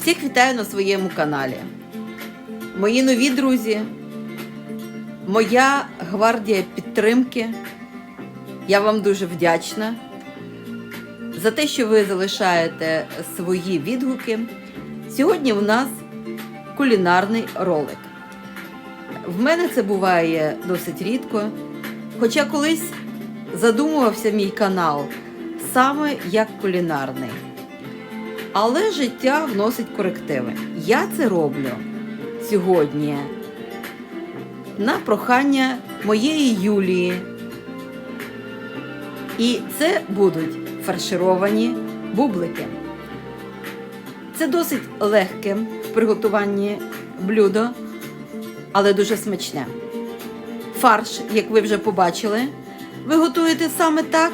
Всіх вітаю на своєму каналі. Мої нові друзі, моя гвардія підтримки. Я вам дуже вдячна за те, що ви залишаєте свої відгуки. Сьогодні в нас кулінарний ролик. В мене це буває досить рідко, хоча колись задумувався мій канал саме як кулінарний. Але життя вносить корективи. Я це роблю сьогодні на прохання моєї Юлії. І це будуть фаршировані бублики. Це досить легке в приготуванні блюдо, але дуже смачне. Фарш, як ви вже побачили, ви готуєте саме так,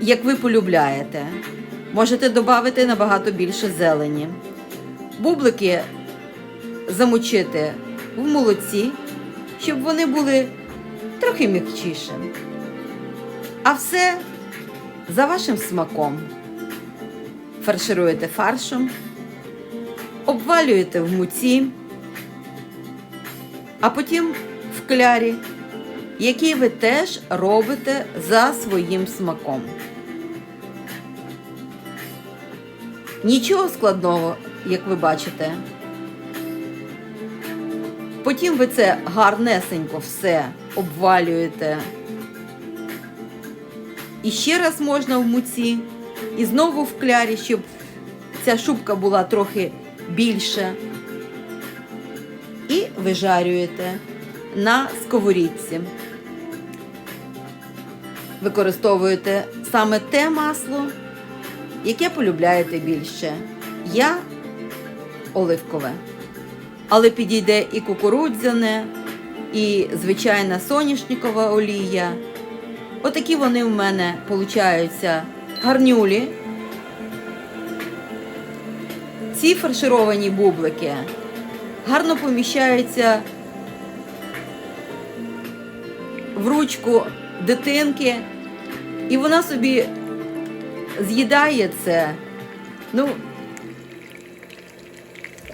як ви полюбляєте. Можете додати набагато більше зелені. Бублики замочити в молоці, щоб вони були трохи м'якчіше. А все за вашим смаком. Фаршируєте фаршем, обвалюєте в муці, а потім в клярі, який ви теж робите за своїм смаком. Нічого складного, як ви бачите. Потім ви це гарнесенько все обвалюєте. І ще раз можна в муці, і знову в клярі, щоб ця шубка була трохи більша. І вижарюєте на сковорідці. Використовуєте саме те масло, яке полюбляєте більше. Я оливкове. Але підійде і кукурудзяне, і звичайна соняшникова олія. Отакі вони в мене получаються гарнюлі. Ці фаршировані бублики гарно поміщаються в ручку дитинки, і вона собі з'їдає це, ну,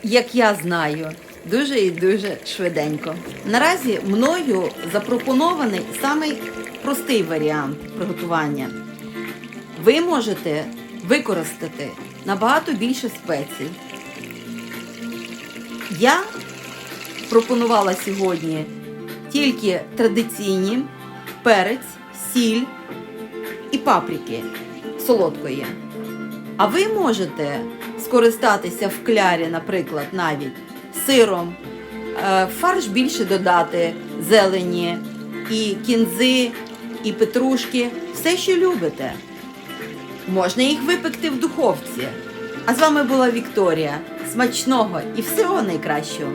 як я знаю, дуже і дуже швиденько. Наразі мною запропонований самий простий варіант приготування. Ви можете використати набагато більше спецій. Я пропонувала сьогодні тільки традиційні перець, сіль і паприки солодкої. А ви можете скористатися в клярі, наприклад, навіть сиром, е, фарш більше додати зелені, і кінзи, і петрушки, все, що любите. Можна їх випекти в духовці. А з вами була Вікторія. Смачного і всього найкращого!